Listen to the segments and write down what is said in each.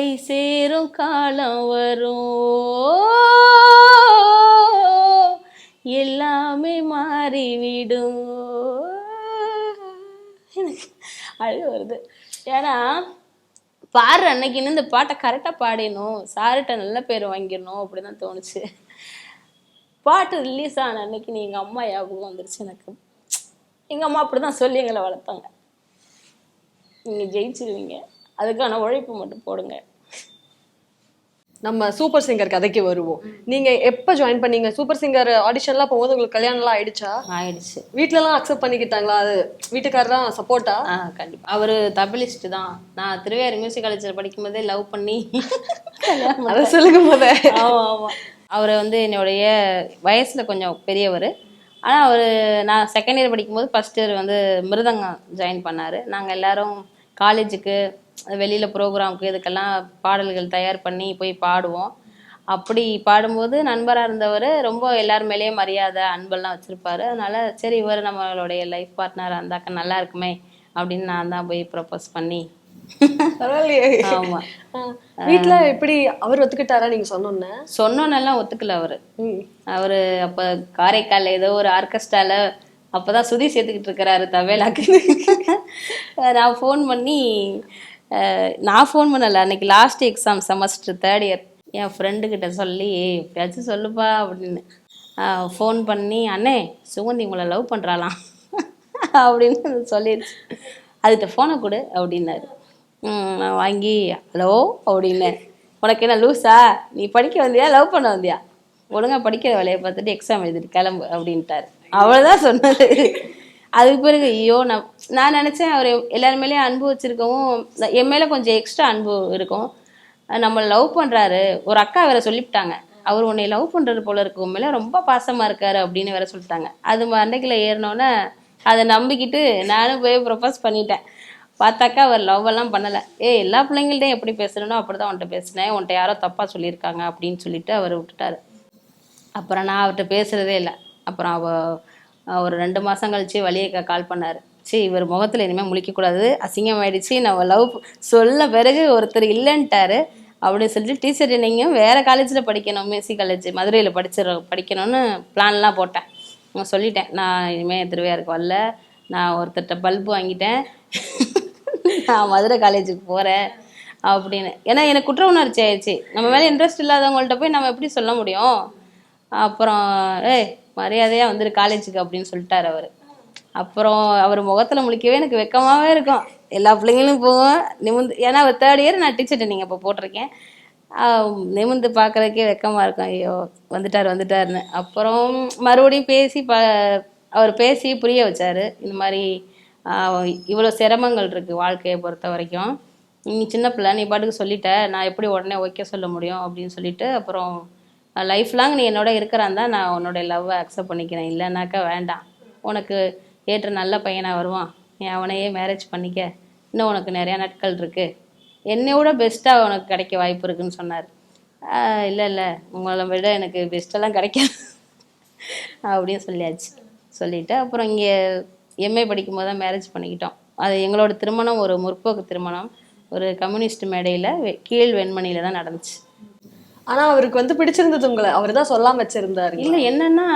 கை சேரும் காலம் வரும். எல்லாமே மாறிவிடும். எனக்கு அழுக வருது. ஏன்னா பாடுற அன்னைக்குன்னு இந்த பாட்டை கரெக்டாக பாடிடணும். சார்கிட்ட நல்ல பேர் வாங்கிடணும். அப்படிதான் தோணுச்சு. பாட்டு ரிலீஸ் ஆன அன்னைக்கு நீ எங்கள் அம்மா ஞாபகம் வந்துருச்சு எனக்கு. எங்கள் அம்மா அப்படி தான் சொல்லி எங்களை வளர்த்தாங்க. நீங்கள் ஜெயிச்சிருவீங்க. அதுக்கான உழைப்பு மட்டும் போடுங்க. நம்ம சூப்பர் சிங்கர் கதைக்கு வருவோம். நீங்க எப்ப ஜாயின் பண்ணீங்க? சூப்பர் சிங்கர் ஆடிஷன்லாம் போகும்போது உங்களுக்கு கல்யாணம் எல்லாம் ஆயிடுச்சா? ஆயிடுச்சு. வீட்ல எல்லாம் அக்செப்ட் பண்ணிக்கிட்டாங்களா? அது வீட்டுக்காரர் சப்போர்ட்டா ஆ கண்டிப்பாக அவர் தபிலிஸ்ட் தான். நான் திருவையாறு மியூசிக் காலேஜில் படிக்கும்போதே லவ் பண்ணி அதை சொல்லுங்க போத ஆமாம் ஆமாம் அவர் வந்து என்னுடைய வயசில் கொஞ்சம் பெரியவர். ஆனால் அவர் நான் செகண்ட் இயர் படிக்கும்போது ஃபஸ்ட் இயர் வந்து மிருதங்கம் ஜாயின் பண்ணார். நாங்கள் எல்லாரும் காலேஜுக்கு வெளியில் ப்ரோக்ராமுக்கு இதுக்கெல்லாம் பாடல்கள் தயார் பண்ணி போய் பாடுவோம். அப்படி பாடும்போது நண்பராக இருந்தவர் ரொம்ப எல்லார் மேலேயும் மரியாதை அன்பெல்லாம் வச்சுருப்பாரு. அதனால சரி இவர் நம்மளுடைய லைஃப் பார்ட்னர் இருந்தாக்க நல்லா இருக்குமே அப்படின்னு நான் தான் போய் ப்ரப்போஸ் பண்ணி. வீட்ல எப்படி அவர் ஒத்துக்கிட்டாரா நீங்க சொன்னோன்னே? சொன்னோன்னெல்லாம் ஒத்துக்கல அவர். அவர் அப்போ காரைக்காலில் ஏதோ ஒரு ஆர்கெஸ்ட்ரால அப்பதான் சுதி சேர்த்துக்கிட்டு இருக்கிறாரு தவேலாக்கு நான் ஃபோன் பண்ணி நான் ஃபோன் பண்ணலை. அன்னைக்கு last exam semester third year என் ஃப்ரெண்டுக்கிட்ட சொல்லி எப்படியாச்சும் சொல்லுப்பா அப்படின்னு. ஃபோன் பண்ணி அண்ணே சுகந்தி உங்களை லவ் பண்ணுறாளாம் அப்படின்னு சொல்லிடுச்சு அதுகிட்ட ஃபோனை கொடு அப்படின்னாரு. நான் வாங்கி ஹலோ அப்படின்னேன். உனக்கு என்ன லூஸா நீ படிக்க வந்தியா? லவ் பண்ண வந்தியா? ஒழுங்கா படிக்கிற வேலையை பார்த்துட்டு எக்ஸாம் எழுதிட்டு கிளம்பு அப்படின்ட்டாரு. அவ்வளோதான் சொன்னது. அதுக்கு பிறகு ஐயோ நான் நான் நினச்சேன் அவர் எல்லார் மேலேயும் அன்பு வச்சுருக்கவும் என் மேலே கொஞ்சம் எக்ஸ்ட்ரா அன்பு இருக்கும். நம்ம லவ் பண்ணுறாரு ஒரு அக்கா வேற சொல்லிவிட்டாங்க. அவர் உன்னை லவ் பண்ணுறது போல இருக்கு. உண்மையில மேலே ரொம்ப பாசமாக இருக்காரு அப்படின்னு வேற சொல்லிட்டாங்க. அது மண்டைக்கில் ஏறினோன்னே அதை நம்பிக்கிட்டு நானும் போய் ப்ரொபோஸ் பண்ணிட்டேன். பார்த்தாக்கா அவர் லவ் எல்லாம் பண்ணலை. ஏ எல்லா பிள்ளைங்கள்ட்டையும் எப்படி பேசணும்னோ அப்படி தான் உன்கிட்ட பேசினேன். உன்கிட்ட யாரோ தப்பாக சொல்லியிருக்காங்க அப்படின்னு சொல்லிட்டு அவர் விட்டுட்டாரு. அப்புறம் நான் அவர்கிட்ட பேசுகிறதே இல்லை. அப்புறம் அவ ஒரு ரெண்டு மாதம் கழிச்சு வழியை கால் பண்ணார். சரி இவர் முகத்தில் இனிமேல் முழிக்கக்கூடாது. அசிங்கமாயிடுச்சு. நம்ம லவ் சொல்ல பிறகு ஒருத்தர் இல்லைன்ட்டாரு. அப்படின்னு சொல்லிட்டு டீச்சர் நீங்கள் வேறு காலேஜில் படிக்கணும். மியூசிக் காலேஜ் மதுரையில் படிச்சிட படிக்கணும்னு பிளான்லாம் போட்டேன். நான் சொல்லிட்டேன். நான் இனிமேல் திருவையாருக்கு வரல. நான் ஒருத்தர்கிட்ட பல்பு வாங்கிட்டேன். நான் மதுரை காலேஜுக்கு போகிறேன் அப்படின்னு. ஏன்னா எனக்கு குற்ற உணர்ச்சி ஆயிடுச்சு. நம்ம மேலே இன்ட்ரெஸ்ட் இல்லாதவங்கள்ட்ட போய் நம்ம எப்படி சொல்ல முடியும்? அப்புறம் ஏய் மரியாதையாக வந்துரு காலேஜுக்கு அப்படின்னு சொல்லிட்டாரு அவர். அப்புறம் அவர் முகத்தில் முழிக்கவே எனக்கு வெக்கமாகவே இருக்கும். எல்லா பிள்ளைங்களும் போவோம். நிமிந்து ஏன்னா அவர் தேர்ட் இயர் நான் டீச்சர் நீங்கள் இப்போ போட்டிருக்கேன். நிமிந்து பார்க்குறதுக்கே வெக்கமாக இருக்கும். ஐயோ வந்துட்டார் வந்துட்டாருன்னு. அப்புறம் மறுபடியும் பேசி ப அவர் பேசி புரிய வச்சாரு. இந்த மாதிரி இவ்வளோ சிரமங்கள் இருக்குது வாழ்க்கையை பொறுத்த வரைக்கும். நீ சின்ன பிள்ளை நீ பாட்டுக்கு சொல்லிட்ட. நான் எப்படி உடனே ஓகே சொல்ல முடியும் அப்படின்னு சொல்லிட்டு அப்புறம் லைஃப் லாங் நீ என்னோட இருக்கிறான் தான் நான் உன்னோட லவ்வை அக்செப்ட் பண்ணிக்கிறேன். இல்லைனாக்கா வேண்டாம். உனக்கு ஏற்ற நல்ல பையனாக வருவான். நீ அவனையே மேரேஜ் பண்ணிக்க. இன்னும் உனக்கு நிறையா நாட்கள் இருக்குது என்னை விட பெஸ்ட்டாக உனக்கு கிடைக்க வாய்ப்பு இருக்குன்னு சொன்னார். இல்லை இல்லை. உங்களை விட எனக்கு பெஸ்ட்டெல்லாம் கிடைக்காது. அப்படின்னு சொல்லியாச்சு. சொல்லிட்டு அப்புறம் இங்கே எம்ஏ படிக்கும் போது தான் மேரேஜ் பண்ணிக்கிட்டோம். அது எங்களோட திருமணம் ஒரு முற்போக்கு திருமணம். ஒரு கம்யூனிஸ்ட் மேடையில் கீழ் வெண்மணியில் தான் நடந்துச்சு. ஆனா அவருக்கு வந்து பிடிச்சிருந்தது உங்களை. அவர் தான் சொல்லாம வச்சிருந்தாரு. இல்லை என்னன்னா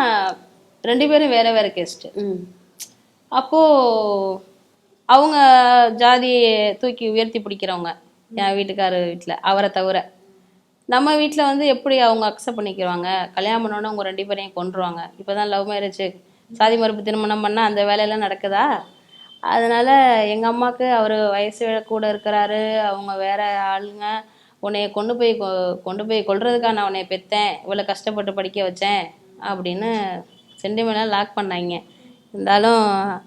ரெண்டு பேரும் வேற வேற கேஸ்ட்டு ம். அப்போது அவங்க ஜாதியை தூக்கி உயர்த்தி பிடிக்கிறவங்க என் வீட்டுக்காரர் வீட்டில் அவரை தவிர. நம்ம வீட்டில் வந்து எப்படி அவங்க அக்செப்ட் பண்ணிக்கிறாங்க? கல்யாணம் பண்ணோன்னே அவங்க ரெண்டு பேரையும் கொண்டுருவாங்க இப்போ தான் லவ் மேரேஜ் சாதி மறுப்பு திருமணம் பண்ணால் அந்த வேலையெல்லாம் நடக்குதா? அதனால எங்கள் அம்மாவுக்கு அவர் வயசு கூட இருக்கிறாரு. அவங்க வேற ஆளுங்க. உன்னைய கொண்டு போய் கொ- கொண்டு போய் கொள்றதுக்காக நான் உன்னைய பெற்றேன் இவ்வளோ கஷ்டப்பட்டு படிக்க வச்சேன் அப்படின்னு சென்டிமெண்ட்லாம் லாக் பண்ணாங்க. இருந்தாலும்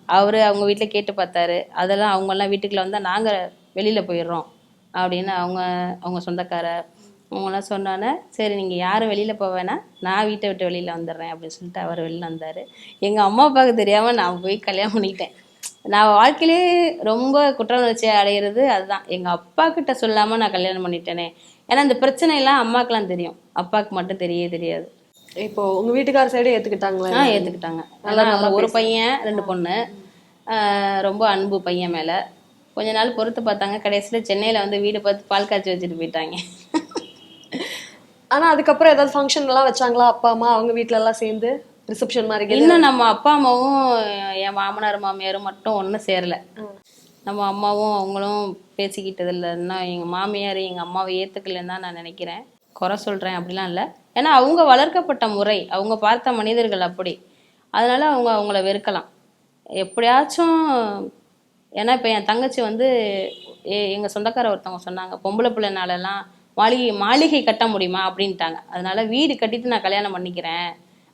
அவர் அவங்க வீட்டில் கேட்டு பார்த்தாரு. அதெல்லாம் அவங்கெல்லாம் வீட்டுக்குள்ளே வந்தால் நாங்கள் வெளியில் போயிடுறோம் அப்படின்னு அவங்க அவங்க சொந்தக்காரர் அவங்களாம் சொன்னோன்னே சரி நீங்கள் யாரும் வெளியில் போக வேணாம். நான் வீட்டை விட்டு வெளியில் வந்துடுறேன் அப்படின்னு சொல்லிட்டு அவர் வெளியில் வந்தார். எங்கள் அம்மா அப்பாவுக்கு தெரியாமல் நான் போய் கல்யாணம் பண்ணிக்கிட்டேன். நான் வாழ்க்கையிலே ரொம்ப குற்ற உணர்ச்சி அடைகிறது அதுதான். எங்கள் அப்பா கிட்ட சொல்லாமல் நான் கல்யாணம் பண்ணிட்டேனே. ஏன்னா இந்த பிரச்சனை எல்லாம் அம்மாக்கெல்லாம் தெரியும். அப்பாவுக்கு மட்டும் தெரியவே தெரியாது. இப்போ உங்க வீட்டுக்கார சைடு ஏத்துக்கிட்டாங்களா ஆ ஏற்றுக்கிட்டாங்க நல்லா ஒரு பையன் ரெண்டு பொண்ணு. ஆஹ் ரொம்ப அன்பு பையன் மேலே. கொஞ்ச நாள் பொறுத்து பார்த்தாங்க. கடைசியில் சென்னையில் வந்து வீடு பார்த்து பால் காய்ச்சி வச்சுட்டு போயிட்டாங்க. ஆனா அதுக்கப்புறம் ஏதாவது ஃபங்க்ஷன் எல்லாம் வச்சாங்களா? அப்பா அம்மா அவங்க வீட்ல எல்லாம் சேர்ந்து? ரிசப்ஷன் மாதிரி? இன்னும் நம்ம அப்பா அம்மாவும் என் மாமனார் மாமியாரும் மட்டும் ஒன்றும் சேரல. நம்ம அம்மாவும் அவங்களும் பேசிக்கிட்டது இல்லை. இன்னும் எங்கள் மாமியார் எங்கள் அம்மாவை ஏற்றுக்கலன்னு தான் நான் நினைக்கிறேன். குறை சொல்கிறேன் அப்படிலாம் இல்லை. ஏன்னா அவங்க வளர்க்கப்பட்ட முறை அவங்க பார்த்த மனிதர்கள் அப்படி. அதனால அவங்க அவங்கள வெறுக்கலாம். எப்படியாச்சும் ஏன்னா இப்போ என் தங்கச்சி வந்து எங்கள் சொந்தக்கார ஒருத்தவங்க சொன்னாங்க பொம்பளை பிள்ளைனாலலாம் மாளிகை மாளிகை கட்ட முடியுமா? அப்படின்ட்டாங்க. அதனால வீடு கட்டிட்டு நான் கல்யாணம் பண்ணிக்கிறேன்.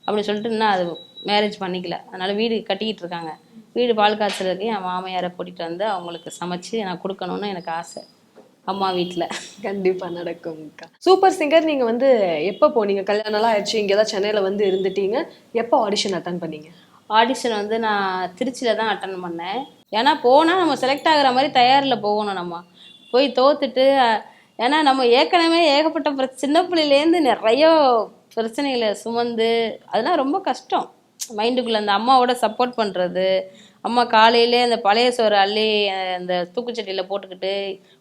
அப்படின்னு சொல்லிட்டு இன்னும் அது மேரேஜ் பண்ணிக்கல. அதனால வீடு கட்டிக்கிட்டு இருக்காங்க. வீடு பால் காய்ச்சலுக்கு என் மாமியாரை கூட்டிகிட்டு வந்து அவங்களுக்கு சமைச்சு நான் கொடுக்கணும்னு எனக்கு ஆசை. அம்மா வீட்டில் கண்டிப்பா நடக்கும்க்கா சூப்பர் சிங்கர் நீங்க வந்து எப்ப போனீங்க? கல்யாணம் எல்லாம் ஆயிடுச்சு இங்க தான் சென்னையில வந்து இருந்துட்டீங்க. எப்போ ஆடிஷன் அட்டன் பண்ணீங்க? ஆடிஷன் வந்து நான் திருச்சியில் தான் அட்டன் பண்ணேன். ஏன்னா போனால் நம்ம செலக்ட் ஆகுற மாதிரி தயாரில் போகணும் நம்ம. போய் தோத்துட்டு ஏன்னா நம்ம ஏற்கனவே ஏகப்பட்ட சின்ன பிள்ளையிலேருந்து நிறைய பிரச்சனைகளை சுமந்து அதெல்லாம் ரொம்ப கஷ்டம். மைண்டுக்குள்ளே அந்த அம்மாவோட சப்போர்ட் பண்ணுறது அம்மா காலையிலே அந்த பழைய சோறு அள்ளி அந்த தூக்குச்சட்டியில் போட்டுக்கிட்டு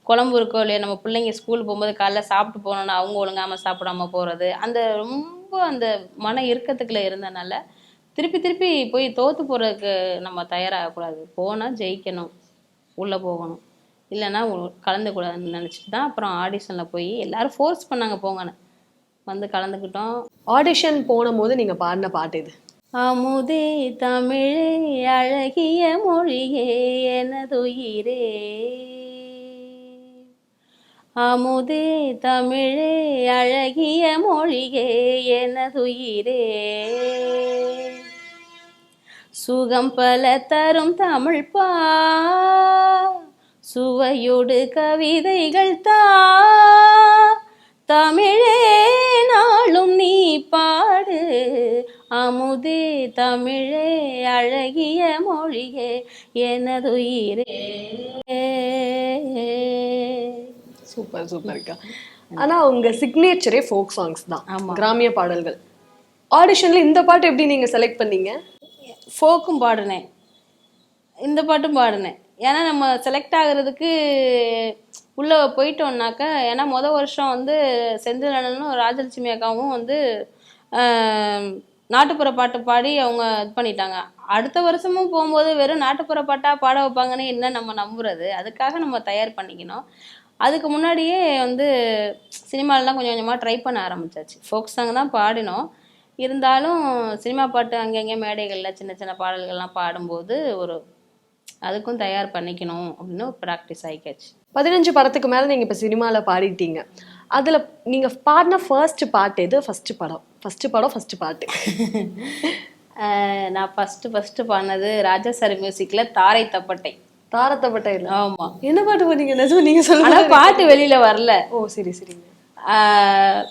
குழம்பு இருக்கோ இல்லையா நம்ம பிள்ளைங்க ஸ்கூல் போகும்போது காலைல சாப்பிட்டு போகணுன்னு அவங்க ஒழுங்காமல் சாப்பிடாம போகிறது அந்த ரொம்ப அந்த மன இறுக்கத்துக்குள்ளே இருந்தனால திருப்பி திருப்பி போய் தோற்று போகிறதுக்கு நம்ம தயாராகக்கூடாது. போனால் ஜெயிக்கணும். உள்ளே போகணும். இல்லைன்னா கலந்துக்கூடாதுன்னு நினச்சிட்டு தான் அப்புறம் ஆடிஷனில் போய் எல்லாரும் ஃபோர்ஸ் பண்ணாங்க போங்கன்னு. வந்து கலந்துக்கிட்டோம். ஆடிஷன் போன போது நீங்க பாடின பாட்டு இது அமுதே தமிழே அழகிய மொழியே எனதுயிரே. அமுதே தமிழே அழகிய மொழியே எனதுயிரே. சுகம் பல தரும் தமிழ் பா சுவையோடு கவிதைகள் தா. தமிழே தமிழே அழகிய மொழியே எனதுயிரே. சூப்பர் சூப்பர்க்கா ஆனா உங்க சிக்னேச்சரே ஃபோக் சாங்ஸ் தான். ஆமா. கிராமிய பாடல்கள். ஆடிஷன்ல இந்த பாட்டு எப்படி நீங்க செலக்ட் பண்ணீங்க? ஃபோக்கும் பாடினேன். இந்த பாட்டும் பாடினேன். ஏன்னா நம்ம செலக்ட் ஆகுறதுக்கு உள்ளே போயிட்டோம்னாக்கா ஏன்னா மொதல் வருஷம் வந்து செந்தில் அண்ணனும் ராஜலட்சுமி அக்காவும் வந்து நாட்டுப்புற பாட்டு பாடி அவங்க இது பண்ணிட்டாங்க. அடுத்த வருஷமும் போகும்போது வெறும் நாட்டுப்புற பாட்டாக பாட வைப்பாங்கன்னு என்ன நம்ம நம்புறது? அதுக்காக நம்ம தயார் பண்ணிக்கணும். அதுக்கு முன்னாடியே வந்து சினிமாலெலாம் கொஞ்சம் கொஞ்சமாக ட்ரை பண்ண ஆரம்பிச்சாச்சு. ஃபோக் சாங் தான் பாடினோம். இருந்தாலும் சினிமா பாட்டு அங்கங்கே மேடைகளில் சின்ன சின்ன பாடல்கள்லாம் பாடும்போது ஒரு அதுக்கும் தயார் பண்ணிக்கணும் அப்படின்னு ஒரு ப்ராக்டிஸ் ஆகிக்காச்சு பதினஞ்சு படத்துக்கு மேலே நீங்கள் இப்போ சினிமாவில் பாடிட்டீங்க. அதுல நீங்க பாடின ஃபர்ஸ்ட் பாட்டு எது? ஃபர்ஸ்ட் படம். ஃபர்ஸ்ட் படம் ஃபர்ஸ்ட் பாட்டு. நான் ஃபஸ்ட்டு ஃபஸ்ட்டு பாடினது ராஜா சார் மியூசிக்கில் தாரை தப்பட்டை. தாரத்தப்பட்ட இல்ல ஆமாம் என்ன பாட்டு பண்ணீங்க நிஜம் நீங்க சொல்லுங்க. பாட்டு வெளியில் வரல. ஓ சரி சரிங்க ஆஹ்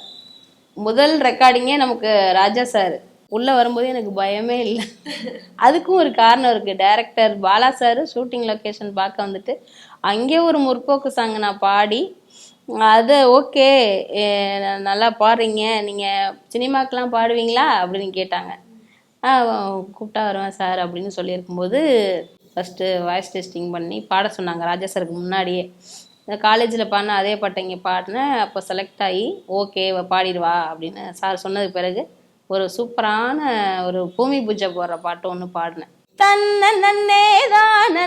முதல் ரெக்கார்டிங்கே நமக்கு ராஜா சார் உள்ள வரும்போது எனக்கு பயமே இல்லை. அதுக்கும் ஒரு காரணம் இருக்கு. Director Bala sir shooting location பார்க்க வந்துட்டு அங்கே ஒரு முற்போக்கு சாங் நான் பாடி அது ஓகே. நல்லா பாடுறீங்க. நீங்கள் சினிமாக்கெலாம் பாடுவீங்களா? அப்படின்னு கேட்டாங்க. ஆ கூப்பிட்டா வருவேன் சார் அப்படின்னு சொல்லியிருக்கும்போது ஃபஸ்ட்டு வாய்ஸ் டெஸ்டிங் பண்ணி பாட சொன்னாங்க ராஜா சாருக்கு முன்னாடியே. காலேஜில் பாடின அதே பாட்டை இங்கே பாடினேன் அப்போ செலக்ட் ஆகி ஓகே பாடிடுவா அப்படின்னு சார் சொன்னதுக்கு பிறகு ஒரு சூப்பரான ஒரு பூமி பூஜை போடுற பாட்டு ஒன்று பாடினேன். தன்ன நன்னே தான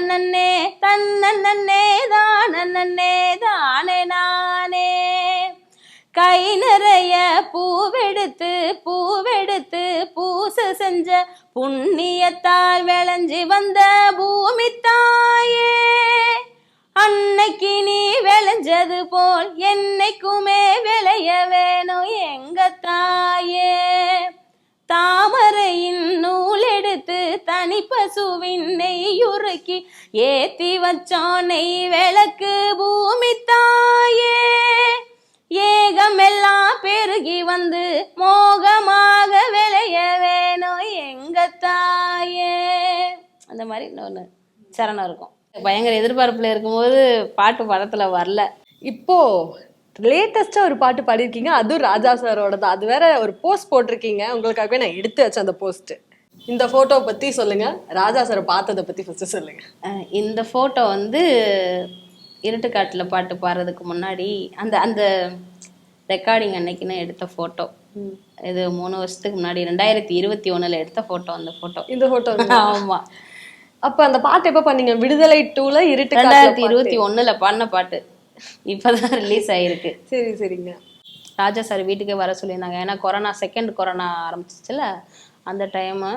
பூவெடுத்து பூவெடுத்து பூச செஞ்ச புண்ணியத்தால் விளைஞ்சி வந்த பூமி தாயே அன்னைக்கு நீ விளைஞ்சது போல் என்னைக்குமே விளைய வேணும் எங்க தாயே தாமரையின் நூல் எடுத்து தனி பசுவின் நெய்யுருக்கி ஏத்தி வச்சோம் நெய் விளக்கு பூமி தாயே ஏகமெல்லாம் பெருகி வந்து மோகமாக விளைய வேணும் எங்க தாயே. அந்த மாதிரி இன்னொன்று சரணம் இருக்கும். பயங்கர எதிர்பார்ப்புல இருக்கும்போது பாட்டு படத்துல வரல. இப்போ லேட்டஸ்டா ஒரு பாட்டு பாடியிருக்கீங்க. அதுவும் ராஜா சாரோட தான். அது வேற ஒரு போஸ்ட் போட்டிருக்கீங்க. உங்களுக்காகவே நான் எடுத்து வச்சேன் அந்த போஸ்ட் இந்த போட்டோ பத்தி சொல்லுங்க. ராஜா சார் பார்த்ததை பத்தி ஃபர்ஸ்ட் சொல்லுங்க. அஹ் இந்த ஃபோட்டோ வந்து இருட்டுக்காட்டில் பாட்டு பாடுறதுக்கு முன்னாடி அந்த அந்த ரெக்கார்டிங் அன்னைக்குன்னு எடுத்த ஃபோட்டோ இது மூணு வருஷத்துக்கு முன்னாடி ரெண்டாயிரத்தி இருபத்தி ஒண்ணுல எடுத்த ஃபோட்டோ அந்த ஃபோட்டோ இந்த போட்டோ ஆமா. அப்ப அந்த பாட்டு எப்ப பண்ணீங்க? விடுதலை டூல இருட்டு ரெண்டாயிரத்தி இருபத்தி ஒண்ணுல பாடின பாட்டு. இப்பதான் ரிலீஸ் ஆயிருக்கு. சரி சரிங்க. ராஜா சார் வீட்டுக்கே வர சொல்லியிருந்தாங்க. ஏன்னா கொரோனா செகண்ட் கொரோனா ஆரம்பிச்சிச்சுல அந்த டைமு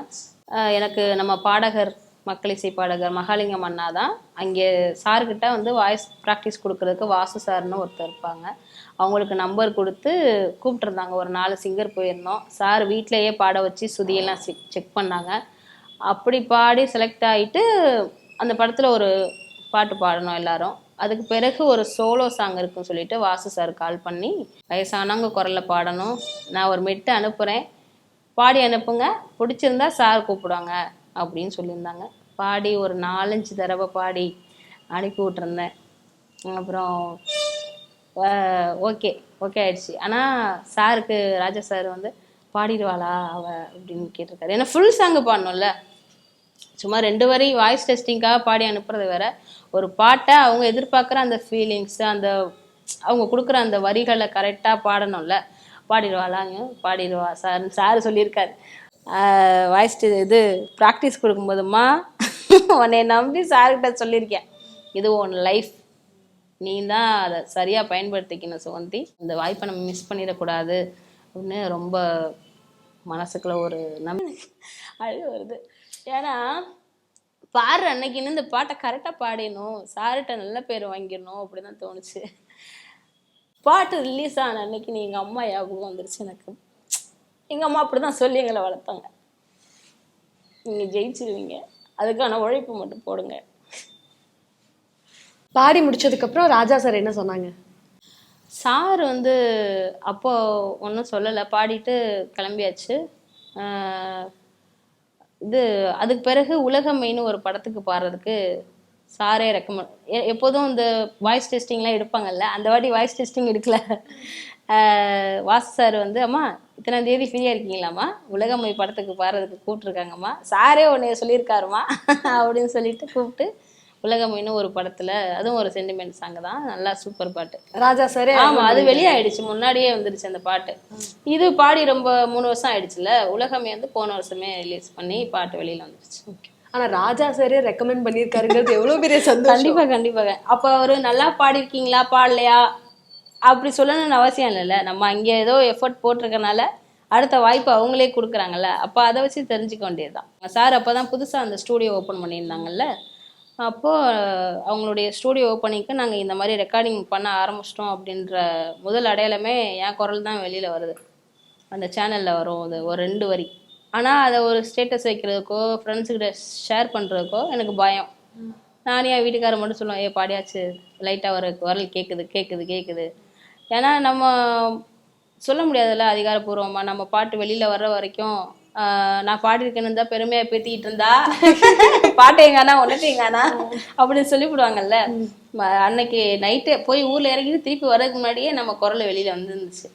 எனக்கு நம்ம பாடகர் மக்கள் இசை பாடகர் மகாலிங்கம் அண்ணா தான். அங்கே சார்கிட்ட வந்து வாய்ஸ் ப்ராக்டிஸ் கொடுக்கறதுக்கு வாசு சார்னு ஒருத்தர் இருப்பாங்க. அவங்களுக்கு நம்பர் கொடுத்து கூப்பிட்டுருந்தாங்க. ஒரு நாலு சிங்கர் போயிருந்தோம். சார் வீட்டிலேயே பாட வச்சு சுதியெல்லாம் செக் செக் பண்ணாங்க. அப்படி பாடி செலக்ட் ஆகிட்டு அந்த படத்தில் ஒரு பாட்டு பாடணும் எல்லாரும். அதுக்கு பிறகு ஒரு சோலோ சாங் இருக்குன்னு சொல்லிட்டு வாசு சார் கால் பண்ணி வயசானவங்க குரலில் பாடணும். நான் ஒரு மெட்டு அனுப்புகிறேன் பாடி அனுப்புங்க. பிடிச்சிருந்தா சார் கூப்பிடுவாங்க அப்படின்னு சொல்லியிருந்தாங்க. பாடி ஒரு நாலஞ்சு தடவை பாடி அனுப்பி விட்டுருந்தேன். அப்புறம் ஓகே ஓகே ஆயிடுச்சு. ஆனால் சாருக்கு ராஜா சார் வந்து பாடிடுவாளா அவ அப்படின்னு கேட்டிருக்காரு. ஏன்னா ஃபுல் சாங்கு பாடணும்ல. சும்மா ரெண்டு வரி வாய்ஸ் டெஸ்டிங்காக பாடி அனுப்புறது வேற ஒரு பாட்டை அவங்க எதிர்பார்க்குற அந்த ஃபீலிங்ஸ் அந்த அவங்க கொடுக்குற அந்த வரிகளை கரெக்டாக பாடணும்ல. பாடிடுவாளாங்க பாடிடுவா சார் சார் சொல்லியிருக்காரு. வாய்ஸ் இது ப்ராக்டிஸ் கொடுக்கும்போதுமா உன்னை நம்பி சார்கிட்ட சொல்லியிருக்கேன். இது உன் லைஃப் நீ தான் அதை சரியாக பயன்படுத்திக்கணும் சுகந்தி இந்த வாய்ப்பை நம்ம மிஸ் பண்ணிடக்கூடாது. அப்படின்னு ரொம்ப மனசுக்குள்ள ஒரு நம்பி அழு வருது. ஏன்னா பாடுற அன்னைக்குன்னு இந்த பாட்டை கரெக்டாக பாடிடணும். சார்கிட்ட நல்ல பேர் வாங்கிடணும் அப்படி தான் தோணுச்சு. பாட்டு ரிலீஸ் ஆன அன்னைக்கு நீ எங்கள் அம்மா ஞாபகம் வந்துருச்சு எனக்கு. எங்கள் அம்மா அப்படி தான் சொல்லி எங்களை வளர்த்தாங்க. நீங்கள் ஜெயிச்சிருவீங்க. அதுக்கான உழைப்பு மட்டும் போடுங்க. பாடி முடிச்சதுக்கு அப்புறம் ராஜா சார் என்ன சொன்னாங்க? சார் வந்து அப்போ ஒன்றும் சொல்லலை பாடிட்டு கிளம்பியாச்சு. இது அதுக்கு பிறகு உலகமைன்னு ஒரு படத்துக்கு பாடுறதுக்கு சாரே ரெக்கமெண்ட் எப்போதும் இந்த வாய்ஸ் டெஸ்டிங்லாம் எடுப்பாங்கல்ல அந்த வாட்டி வாய்ஸ் டெஸ்டிங் எடுக்கல. வாசு சார் வந்து அம்மா இத்தனை தேதி ஃப்ரீயாக இருக்கீங்களாம்மா? உலகமை படத்துக்கு பாடுறதுக்கு கூப்பிட்ருக்காங்கம்மா சாரே உன்னைய சொல்லியிருக்காருமா அப்படின்னு சொல்லிட்டு கூப்பிட்டு உலகமைன்னு ஒரு படத்தில் அதுவும் ஒரு சென்டிமெண்ட் சாங் தான். நல்லா சூப்பர் பாட்டு. ராஜா சாரே ஆமா அது வெளியாயிடுச்சு. முன்னாடியே வந்துருச்சு அந்த பாட்டு. இது பாடி ரொம்ப மூணு வருஷம் ஆயிடுச்சுல உலகமே வந்து போன வருஷமே ரிலீஸ் பண்ணி பாட்டு வெளியில வந்துருச்சு. ஆனா ராஜா சாரே ரெக்கமெண்ட் பண்ணிருக்காருங்கிறது எவ்வளவு பெரிய சந்தோஷம். கண்டிப்பா கண்டிப்பாக அப்ப அவரு நல்லா பாடிருக்கீங்களா பாடலையா? அப்படி சொல்லணும்னு அவசியம் இல்லைல்ல. நம்ம அங்கே ஏதோ எஃபர்ட் போட்டிருக்கனால அடுத்த வாய்ப்பு அவங்களே கொடுக்குறாங்கல்ல. அப்போ அதை வச்சு தெரிஞ்சுக்க வேண்டியதுதான். சார் அப்போ தான் புதுசாக அந்த ஸ்டூடியோ ஓப்பன் பண்ணியிருந்தாங்கல்ல. அப்போது அவங்களுடைய ஸ்டூடியோ ஓப்பனிங்க்கு நாங்கள் இந்த மாதிரி ரெக்கார்டிங் பண்ண ஆரம்பிச்சிட்டோம் அப்படின்ற முதல் அடையாளமே என் குரல் தான் வெளியில் வருது. அந்த சேனலில் வரும் அது ஒரு ரெண்டு வரி. ஆனால் அதை ஒரு ஸ்டேட்டஸ் வைக்கிறதுக்கோ ஃப்ரெண்ட்ஸுக்கிட்ட ஷேர் பண்ணுறதுக்கோ எனக்கு பயம். நானே என் வீட்டுக்காரர் மட்டும் சொல்லுவேன் ஏ பாடியாச்சு லைட்டாக ஒரு குரல் கேட்குது கேட்குது கேட்குது ஏன்னா நம்ம சொல்ல முடியாதுல்ல அதிகாரப்பூர்வமாக நம்ம பாட்டு வெளியில் வர்ற வரைக்கும் நான் பாடியிருக்கேன்னு தான் பெருமையாக பேத்திக்கிட்டு இருந்தா. பாட்டு எங்கானா ஒன்றுட்டு எங்கானா அப்படின்னு சொல்லிவிடுவாங்கல்ல. அன்னைக்கு நைட்டு போய் ஊரில் இறங்கிட்டு திருப்பி வர்றதுக்கு முன்னாடியே நம்ம குரல் வெளியில் வந்துருந்துச்சு.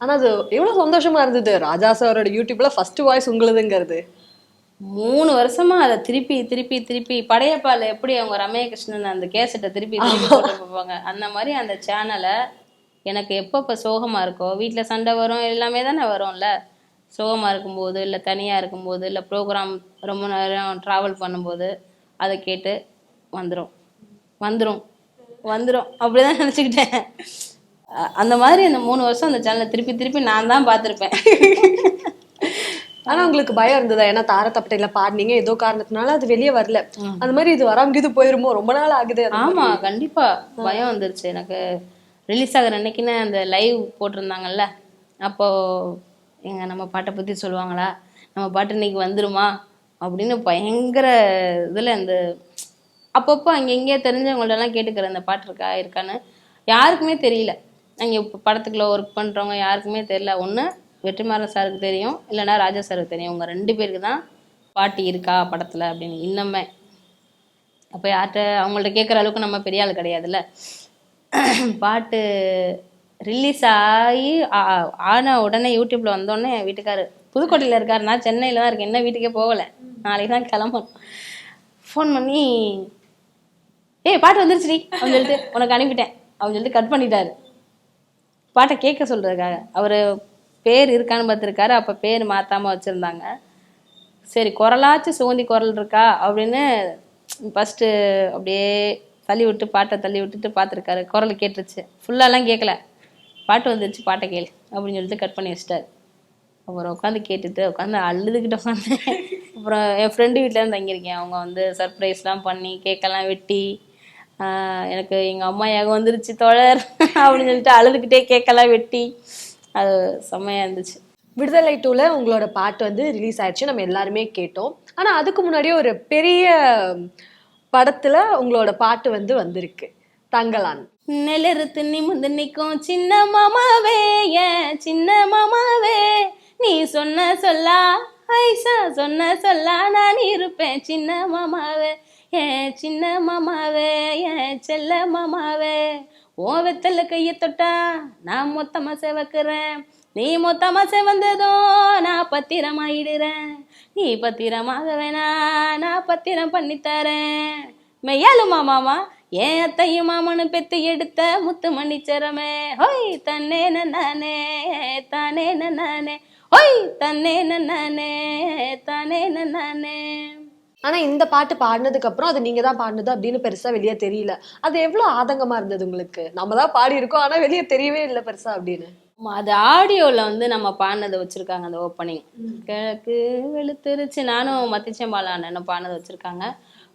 ஆனா அது எவ்வளவு சந்தோஷமா இருந்தது. ராஜா சாரோட யூடியூப்ல ஃபர்ஸ்ட் வாய்ஸ் உங்களுதுங்கிறது. மூணு வருஷமா அதை திருப்பி திருப்பி திருப்பி படையப்பால எப்படி அவங்க ரமேய கிருஷ்ணன் அந்த கேசட்டை திருப்பி திருப்பி பார்ப்பாங்க அந்த மாதிரி அந்த சேனலை எனக்கு எப்பப்போ சோகமா இருக்கோ வீட்ல சண்டை வரும் எல்லாமே தானே வரும்ல? சோகமா இருக்கும்போது இல்லை தனியா இருக்கும்போது இல்லை ப்ரோக்ராம் ரொம்ப நேரம் ட்ராவல் பண்ணும்போது அதை கேட்டு வந்துரும். வந்துரும். வந்துரும். அப்படிதான் நினச்சிக்கிட்டேன். அந்த மாதிரி அந்த மூணு வருஷம் அந்த சேனலை திருப்பி திருப்பி நான் தான் பார்த்துருப்பேன். ஆனா உங்களுக்கு பயம் இருந்ததா? ஏன்னா தாரத்தப்பட்டையில பாடினீங்க ஏதோ காரணத்தினால அது வெளியே வரல. அந்த மாதிரி இது வராம இது போயிருமோ? ரொம்ப நாள் ஆகுது. ஆமா கண்டிப்பா. பயம் வந்துருச்சு எனக்கு. ரிலீஸ் ஆகிற அன்னைக்குன்னு அந்த லைவ் போட்டிருந்தாங்கல்ல அப்போது எங்கள் நம்ம பாட்டை பற்றி சொல்லுவாங்களா நம்ம பாட்டு இன்னைக்கு வந்துருமா அப்படின்னு பயங்கர இதில் அந்த அப்பப்போ அங்க இங்கே கேட்டுக்கிற அந்த பாட்டு இருக்கா இருக்கான்னு யாருக்குமே தெரியல. அங்கே இப்போ படத்துக்குள்ளே ஒர்க் பண்ணுறவங்க யாருக்குமே தெரியல. ஒன்று வெற்றிமாறன் சாருக்கு தெரியும் இல்லைன்னா ராஜா சாருக்கு தெரியும். உங்கள் ரெண்டு பேருக்கு தான் பாட்டு இருக்கா படத்தில் அப்படின்னு இன்னமே. அப்போ யார்கிட்ட அவங்கள்ட்ட கேட்குற அளவுக்கு நம்ம பெரிய ஆள் கிடையாதுல்ல. பாட்டு ரிலீஸ் ஆகி ஆன உடனே யூடியூப்ல வந்தோடனே என் வீட்டுக்காரு புதுக்கோட்டையில் இருக்காரு. நான் சென்னையில் தான் இருக்கேன். என்ன வீட்டுக்கே போகலை. நாளைக்கு தான் கிளம்பணும். ஃபோன் பண்ணி ஏய் பாட்டு வந்துருச்சுடி அப்படின்னு சொல்லிட்டு உனக்கு அனுப்பிட்டேன். அப்படின்னு சொல்லிட்டு கட் பண்ணிட்டாரு. பாட்டை கேட்க சொல்கிறதுக்காக அவர் பேர் இருக்கான்னு பார்த்துருக்காரு. அப்போ பேர் மாற்றாமல் வச்சுருந்தாங்க. சரி குரலாச்சும் சுகந்தி குரல் இருக்கா அப்படின்னு ஃபஸ்ட்டு அப்படியே தள்ளி விட்டு பாட்டை தள்ளி விட்டுட்டு பார்த்துருக்காரு. குரல் கேட்டுருச்சு. ஃபுல்லாலாம் கேட்கல. பாட்டு வந்துருச்சு பாட்டை கேளு அப்படின்னு சொல்லிட்டு கட் பண்ணி வச்சிட்டாரு. அப்புறம் உட்காந்து கேட்டுட்டு உட்காந்து அழுதுகிட்ட உட்காந்தேன். அப்புறம் என் ஃப்ரெண்டு வீட்டில் தங்கியிருக்கேன். அவங்க வந்து சர்ப்ரைஸ்லாம் பண்ணி கேக்கெல்லாம் வெட்டி எனக்கு எங்கள் அம்மா யாகம் வந்துருச்சு தோழர் அப்படின்னு சொல்லிட்டு அழுதுகிட்டே கேக்கெல்லாம் வெட்டி. அது செம்மையாக இருந்துச்சு. விடுதலை டூவில் உங்களோட பாட்டு வந்து ரிலீஸ் ஆயிடுச்சு. நம்ம எல்லாருமே கேட்டோம். ஆனால் அதுக்கு முன்னாடியே ஒரு பெரிய படத்துல உங்களோட பாட்டு வந்து வந்திருக்கு. தங்கலான் நிலருத்து நிமிந்து நிற்கும் சின்ன மாமாவே ஏன் சின்ன மாமாவே. நீ சொன்ன சொல்லா ஐசா சொன்ன சொல்லா நான் இருப்பேன் சின்ன மாமாவே. ஏன் சின்ன மாமாவே ஏன் செல்ல மாமாவே. ஓ வெத்தல கையை தொட்டா நான் மொத்தமா செவக்குறேன். நீ மொத்தமா செவந்ததோ நான் பத்திரமாயிடுறேன். நீ பத்திரமாக வேணா நான் பத்திரம் பண்ணித்தரேன் மெய்யாலுமா மாமா ஏன் அத்தையும் மாமனு பெத்து எடுத்த முத்து மன்னிச்சரமே. ஹொய் தன்னே நானே தானே நானே ஹொய் தன்னே நானே தானே நானே ஆனா இந்த பாட்டு பாடினதுக்கு அப்புறம் அது நீங்க தான் பாடினது அப்படின்னு பெருசா வெளியே தெரியல. அது எவ்வளவு ஆதங்கமா இருந்தது உங்களுக்கு? நம்ம தான் பாடியிருக்கோம் ஆனால் ஆனா வெளியே தெரியவே இல்லை பெருசா அப்படின்னு. அது ஆடியோவில் வந்து நம்ம பாடினதை வச்சுருக்காங்க அந்த ஓப்பனிங் கிழக்கு வெளுத்துருச்சு. நானும் மத்திச்சம்பாலா அண்ணனும் பாடினதை வச்சுருக்காங்க.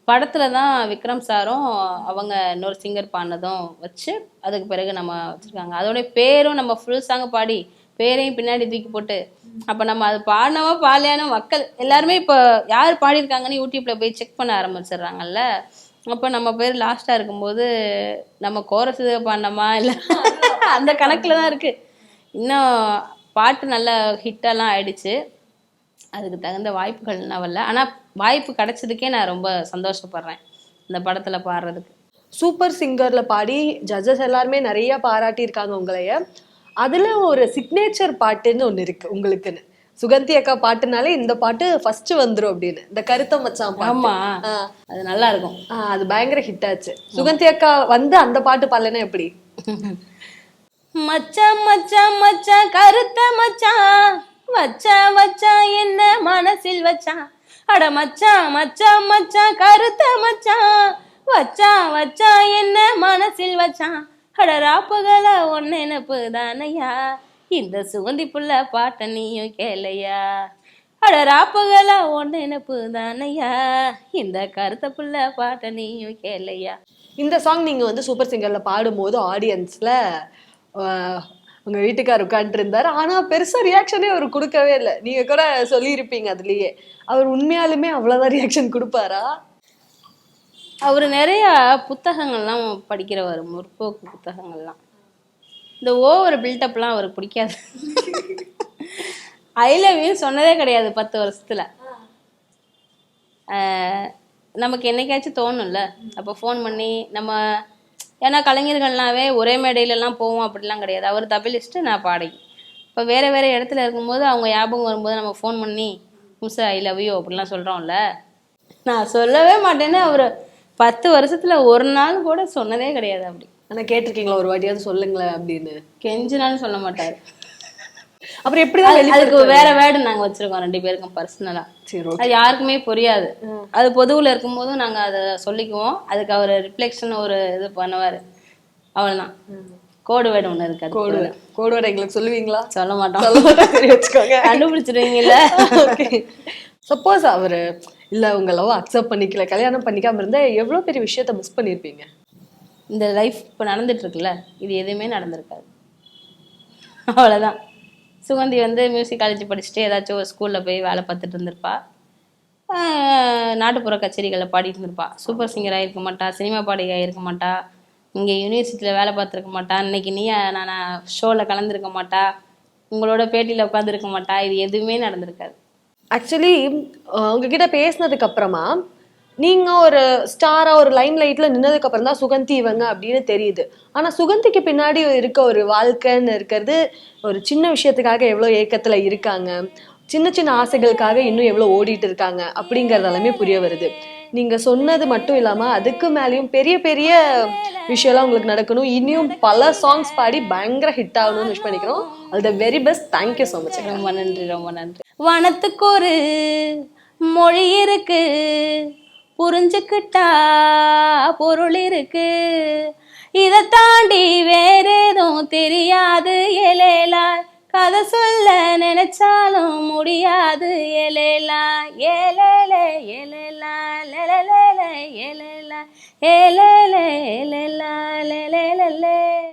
படத்தில் தான் விக்ரம் சாரும் அவங்க இன்னொரு சிங்கர் பாடினதும் வச்சு அதுக்கு பிறகு நம்ம வச்சுருக்காங்க. அதோடைய பேரும் நம்ம ஃபுல் சாங் பாடி பேரையும் பின்னாடி தூக்கி போட்டு அப்போ நம்ம அது பாடினவா பாடலையான மக்கள் எல்லாருமே இப்போ யார் பாடியிருக்காங்கன்னு யூடியூப்பில் போய் செக் பண்ண ஆரம்பிச்சிடுறாங்கல்ல? அப்போ நம்ம பேர் லாஸ்ட்டாக இருக்கும்போது நம்ம கோரஸ் பாடினோமா இல்லை? அந்த கணக்கில் தான் இருக்குது இன்னும் பாட்டு நல்ல ஹிட்டெல்லாம் ஆயிடுச்சு. அதுக்கு தகுந்த வாய்ப்புகள் இன்னும் ஆனால் வாய்ப்பு கிடைச்சதுக்கே நான் ரொம்ப சந்தோஷப்படுறேன் இந்த படத்தில் பாடுறதுக்கு. சூப்பர் சிங்கர்ல பாடி ஜட்ஜஸ் எல்லாருமே நிறைய பாராட்டி இருக்காங்க உங்களைய. அதுல ஒரு சிக்னேச்சர் பாட்டுன்னு ஒண்ணு இருக்கு உங்களுக்குன்னு. சுகந்தி அக்கா பாட்டுனாலே இந்த பாட்டு ஃபர்ஸ்ட் வந்துரும் அப்படின்னு. இந்த கருத்த மச்சான் ஆமா. அது நல்லா இருக்கும் அது பயங்கர ஹிட் ஆச்சு. சுகந்தி அக்கா வந்து அந்த பாட்டு பாடலைன்னா எப்படி? மச்சான் மச்சான் மச்சான் கருத்த மச்சான் வச்சா வச்சா என்ன மனசில் வச்சான் அட மச்சான் மச்சான் மச்சான் கருத்த மச்சான் வச்சா வச்சா என்ன மனசில் வச்சான் அட பகல ஒன்னு நினப்பு தானையா இந்த சுகந்தி புள்ள பாட்ட நீயும் கேளையா? அட பகல ஒன்னு நினப்பு தானையா இந்த கருத்த புள்ள பாட்ட நீயும் கேளையா? இந்த சாங் நீங்க வந்து சூப்பர் சிங்கர்ல பாடும்போது ஆடியன்ஸ்ல உங்க வீட்டுக்கார் உட்காந்துட்டு இருந்தாரு ஆனா பெருசா ரியாக்ஷனே அவர் கொடுக்கவே இல்லை. நீங்க கூட சொல்லியிருப்பீங்க அதுலயே. அவர் உண்மையாலுமே அவ்வளவுதான் ரியாக்ஷன் கொடுப்பாரா? அவர் நிறைய புத்தகங்கள்லாம் படிக்கிறவர் முற்போக்கு புத்தகங்கள்லாம். இந்த ஓவர் பில்டப்லாம் அவருக்கு பிடிக்காது. ஐ லவ் யூ சொன்னதே கிடையாது பத்து வருஷத்தில். நமக்கு என்னைக்காச்சும் தோணும்ல? அப்போ ஃபோன் பண்ணி நம்ம ஏன்னா கலைஞர்கள்னாவே ஒரே மேடையிலலாம் போவோம் அப்படிலாம் கிடையாது. அவர் தபிலிஸ்ட்டு நான் பாடகி. இப்போ வேறு வேறு இடத்துல இருக்கும்போது அவங்க ஞாபகம் வரும்போது நம்ம ஃபோன் பண்ணி முசா ஐ லவ் யூ அப்படிலாம் சொல்கிறோம்ல நான் சொல்லவே மாட்டேன்னு அவர் பத்து வருஷத்துல ஒரு நாள் கூட சொன்னதே கிடையாது அப்படி. ஆனா கேட்டிருக்கீங்களா ஒரு வாட்டியாவது சொல்லுங்களேன் அப்படின்னு? கெஞ்சினாலும் சொல்ல மாட்டாரு. அப்புறம் வெளிய அதுக்கு வேற வேர்டு நாங்க வச்சிருக்கோம் ரெண்டு பேருக்கும் பர்சனலா. அது யாருக்குமே புரியாது. அது பொதுவுல இருக்கும்போதும் நாங்க அதை சொல்லிக்குவோம். அதுக்கு அவர் ரிஃப்ளெக்ஷன் ஒரு இது பண்ணுவாரு. அவ்வளவுதான். கோடு வேர்டு ஒண்ணு இருக்கு அது கோடு கோடு வேர்டு எங்களுக்கு சொல்லுவீங்களா? சொல்ல மாட்டோம். வச்சுக்கோங்க. கண்டுபிடிச்சிருவீங்கல்ல சப்போஸ் அவரு இல்லை உங்கள் லவ் அக்செப்ட் பண்ணிக்கல கல்யாணம் பண்ணிக்காமல் இருந்தால் எவ்வளோ பெரிய விஷயத்த மிஸ் பண்ணியிருப்பீங்க இந்த லைஃப் இப்போ நடந்துட்டுருக்குல்ல இது எதுவுமே நடந்திருக்காது. அவ்வளோதான் சுகந்தி வந்து மியூசிக் காலேஜ் படிச்சுட்டு ஏதாச்சும் ஒரு ஸ்கூலில் போய் வேலை பார்த்துட்டு இருந்திருப்பா. நாட்டுப்புற கச்சேரிகளில் பாடிட்டு இருந்திருப்பா. சூப்பர் சிங்கராக இருக்க மாட்டா சினிமா பாடகியாக இருக்க மாட்டா இங்கே யூனிவர்சிட்டியில் வேலை பார்த்துருக்க மாட்டா இன்னைக்கு நீ நான் ஷோவில் கலந்துருக்க மாட்டா உங்களோட பேட்டியில் உட்காந்துருக்க மாட்டா இது எதுவுமே நடந்திருக்காது. ஆக்சுவலி உங்ககிட்ட பேசினதுக்கு அப்புறமா நீங்க ஒரு ஸ்டாரா ஒரு லைம் லைட்ல நின்னதுக்கு அப்புறம் தான் சுகந்தி இவங்க அப்படின்னு தெரியுது. ஆனா சுகந்திக்கு பின்னாடி இருக்க ஒரு வாழ்க்கைன்னு இருக்கிறது ஒரு சின்ன விஷயத்துக்காக எவ்வளவு ஏக்கத்துல இருக்காங்க சின்ன சின்ன ஆசைகளுக்காக இன்னும் எவ்வளோ ஓடிட்டு இருக்காங்க அப்படிங்கறதெல்லாமே புரிய வருது. நீங்கள் சொன்னது மட்டும் இல்லாமல் அதுக்கு மேலேயும் பெரிய பெரிய விஷயம்லாம் உங்களுக்கு நடக்கணும். இனியும் பல சாங்ஸ் பாடி பயங்கர ஹிட் ஆகணும்னு விஷ் பண்ணிக்கிறோம். All the very best thank you so much ரொம்ப நன்றி ரொம்ப நன்றி. வனத்துக்கு ஒரு மொழி இருக்கு. புரிஞ்சுக்கிட்டா பொருள் இருக்கு. இதை தாண்டி வேற எதுவும் தெரியாது எலேலா கதை சொல்ல நினைச்சாலும் முடியாது. எலேலா ஏலேலே எலேலா லேலேலே எலேலா ஏலேலே எலேலா லேலேலே.